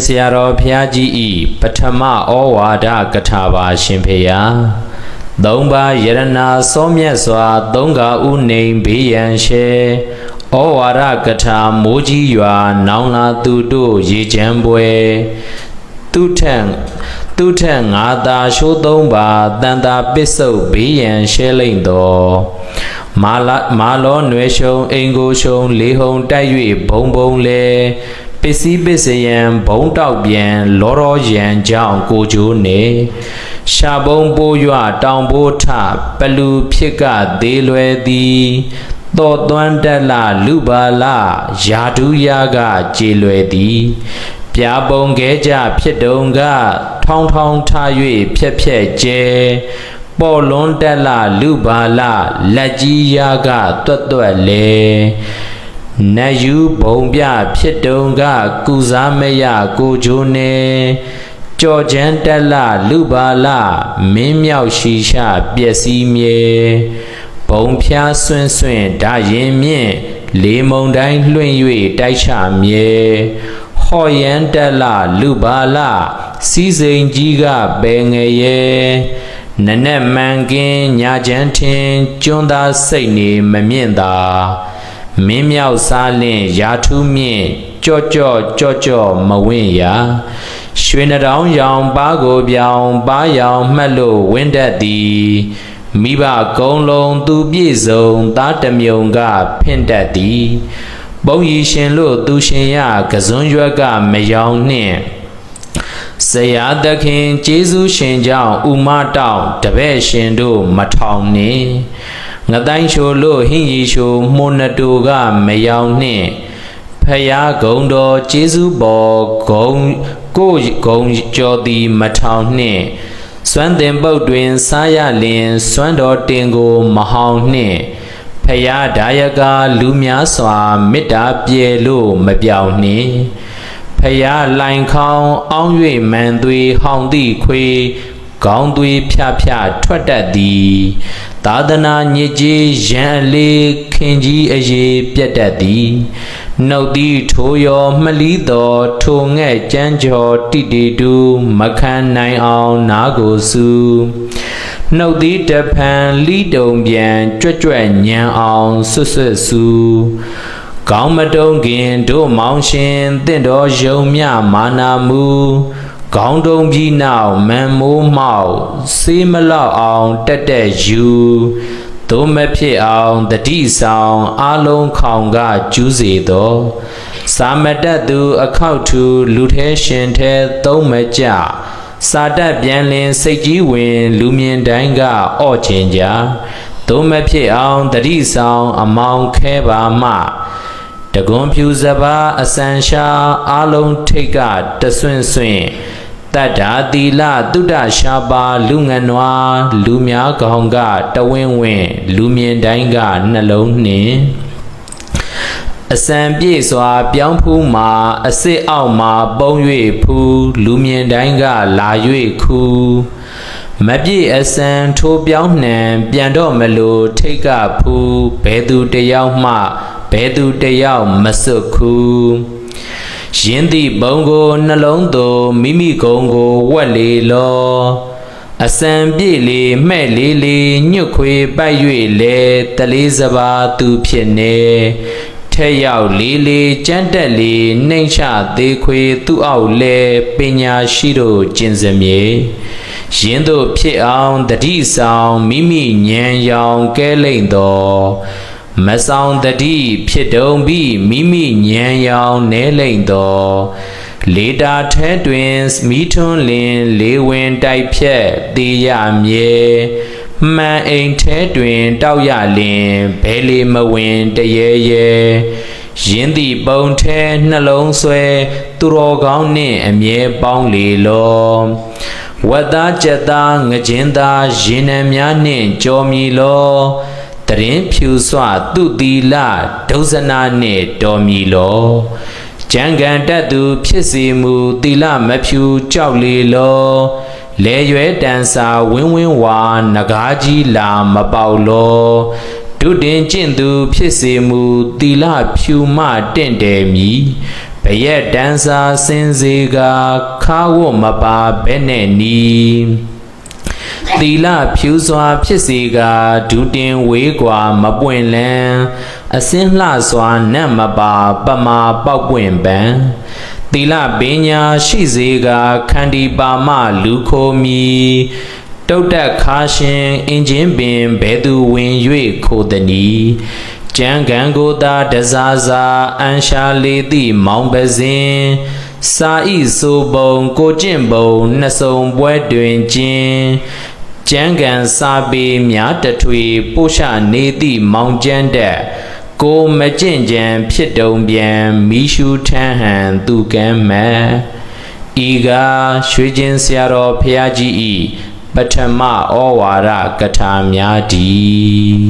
ဆရာတော်ဘုရားကြီးဤပထမဩဝါဒကထာပါရှင်ဖေယသုံးပါးယရနာစောမြတ်စွာသုံးကားဥနေဘေးရန်ရှေဩဝါဒကထာမိုးကြီးရွာ နောင်လာသူတို့ရေချမ်းပွဲသူထံသူထံငါသာရှိုးသုံးပါတန်တာပစ္စုတ်ဘေးရန်ရှဲလိမ့်တော်မာလာမာလောနွယ်ရှုံအင်ကိုရှုံလေးဟုံတိုက်၍ဘုံဘုံလဲ ပစ္စည်းပစ္စယံဘုံတောက်ပြန်လောရောရန်ကြောင့်ကိုကျိုးနေရှာဘုံပိုးရွတောင်ဘိုးထပလူဖြစ်ကသေးလွယ်သည်တော်သွမ်းတက်လာလူပါလာယာဒူးယာကကြေလွယ်သည်ပြာပုံခဲကြဖြစ်တုံက ထောင်းထောင်းထား၍ဖြက်ဖြက်ကျဲပေါ်လွန်းတက်လာလူပါလာလက်ကြီးယာကတွတ်တွတ်လေ နတ်ယူဘုံပြဖြစ်တုံကကုစားမရကိုချိုးနေကြော်ချမ်းတက်လာလူပါလာမင်းမြောက်ရှိရှပျက်စီးမြေဘုံဖျားဆွန့်ဆွန့်ဓာရင်မြင့်လေမုံတိုင်းလွှင့်၍တိုက်ချမြေဟော်ရန်တက်လာလူပါလာစီစိန်ကြီးကဘယ်ငယ်ရဲ့နနက်မှန်ကင်းညာချမ်းထင်ကျွန်းသားစိတ်နေမမြင့်သာ မင်းမြောက်စားလင့်ရာထူးမြင့်ကြော့ကြော့ကြော့ကြော့မဝင့်ရာရွှေနှတောင်းရောင်ပါးကိုပြောင်ပါးရောင်မှတ်လို့ဝင်းတတ်သည်မိဘကုံလုံးသူပြည့်စုံသားတမြုံကဖင့်တတ်သည်ပုံရီရှင်လို့သူရှင်ရကစွန်းရွက်ကမယောင်နှင့်ဆရာသခင်ကျေးဇူးရှင်ကြောင့်ဥမတောင်တပည့်ရှင်တို့မထောင်နှင့် ငတိုင်းချိုလို့ဟင်းရီချိုမှုန်နတူကမယောင်နှင့်ဖယားဂုံတော်ကျေးဇူးပေါ်ဂုံကိုဂုံကြော်သည်မထောင်နှင့်စွမ်းတင်ပုတ်တွင်စားရလင်စွမ်းတော်တင်ကိုမဟောင်နှင့်ဖယားဒါယကလူများစွာမေတ္တာပြေလို့မပြောင်းနှင့်ဖယားလိုင်ခေါင်အောင်း၍မန်သွေဟောင်သည့်ခွေ ကောင်းသွေးဖြဖြထွက်တတ်သည်သာသနာညစ်ကြေးရန်အလေးခင်ကြီးအရေးပြတ်တတ်သည်နှုတ်သည်ထိုရောမလီတော်ထိုငဲ့ကြမ်းကြော်တိတေတူမခံနိုင်အောင်နာကိုစုနှုတ်သည်တဖန်လိတုံပြန်ကြွက်ကြွက်ညံအောင်ဆွတ်ဆွတ်စုကောင်းမတုံးခင်တို့မောင်ရှင်တင့်တော်ယုံမြမာနာမူ ခေါင်းတုံးပြီးနောက်မန်မိုးမောက်စေးမလောက်အောင်တက်တက်ယူသို့မဖြစ်အောင်တတိဆောင်အလုံးခေါင်ကကျူးစေသောစာမတက်သူအခောက်ထူလူထဲရှင်ထဲသုံးမကြစာတက်ပြန်လင်စိတ်ကြီးဝင် လူမြင်တိုင်းကအော့ချင်ကြသို့မဖြစ်အောင်တတိဆောင်အမောင်ခဲပါမှတကွန်ဖြူစပါအစံရှာအလုံးထိတ်ကတဆွန့်ဆွန့် တတ္တာတိလတုဒ္ဒရှာပါလူငနွားလူများကောင်းကတဝင်းဝင်းလူမြင်တိုင်းကနှလုံးနှင့်အစံပြေစွာပြောင်းဖူးမှာအစ်စ်အောက်မှာပုံ၍ဖူးလူမြင်တိုင်းကလာ၍ခူးမပြည့်အစံထိုးပြောင်းနှံပြန်တော့မလို့ထိတ်ကဖူးဘဲသူတယောက်မှဘဲသူတယောက်မစွတ်ခူး ရင်းသည့်ဘုံကိုနှလုံးသွမိမိကုံကိုဝက်လေလောအစံပြည့်လေမဲ့လေးလေးညွတ်ခွေပိုက်၍လေတလေးစပါသူဖြစ်နေထက်ရောက်လေးလေးကြမ်းတက်လေးနှိမ့်ချသေးခွေသူ့အောက်လေပညာရှိတို့ကျင်စမြေရင်းတို့ဖြစ်အောင်တတိဆောင်မိမိဉာဏ်ရောင်ကဲလိမ့်တော် မဆောင်တတိဖြစ်တုံပြီးမိမိဉာဏ်ရောင်နဲလိမ့်တော်လေတာထဲတွင်မိထွန်းလင်လေဝင်တိုက်ဖြက်သေးရမြေမှန်အိမ်ထဲတွင်တောက်ရလင်ဘဲလီမဝင်တရေရေရင်းသည်ပုံထဲနှလုံးဆွဲသူတော်ကောင်းနှင့်အမြဲပေါင်းလေလောဝတ်သားကြက်သားငကျင်းသားရင်နှံများနှင့်ကြောမီလော တရင်ဖြူစွသူတီလဒုဇနာနှင့်တော်မီလောကြံကန်တက်သူဖြစ်စီမူတီလမဖြူကြောက်လေလောလဲရွဲတန်စာဝင်းဝင်းဝါနဂါးကြီးလာမပေါလောဒုတင်ကျင့်သူဖြစ်စေမူတီလဖြူမတင့်တယ်မီဘရက်တန်းစာစင်စေကခါဝတ်မပါဘဲနဲ့နီး သီလဖြူစွာဖြစ်စေကဒူးတင်ဝေးကွာမပွင့်လန်းအစင်းလှစွာနတ်မပါပမာပောက်ပွင့်ပန်းသီလပညာရှိစေကခန္တီပါမလူခိုမီတုတ်တက်ခါရှင်အင်ဂျင်ပင်ဘဲသူဝင်၍ခိုတနီကြံကံကိုသာတစားစာအန်ရှာလေသည့်မောင်ပစင်စာဤဆိုပုံကိုကျင့်ပုံနှစ်စုံပွဲတွင်ကျင်း ကျန်းကန်စာပေများတထွေပို့ရှနေသည့်မောင်ကျန်းတက်ကိုမကျင့်ကြံဖြစ်တုံပြန်မိရှုထမ်းဟန်သူကမ်းမဲ့ဤကရွှေချင်းဆရာတော်ဖျားကြီးဤပထမဩဝါဒကထာများတည်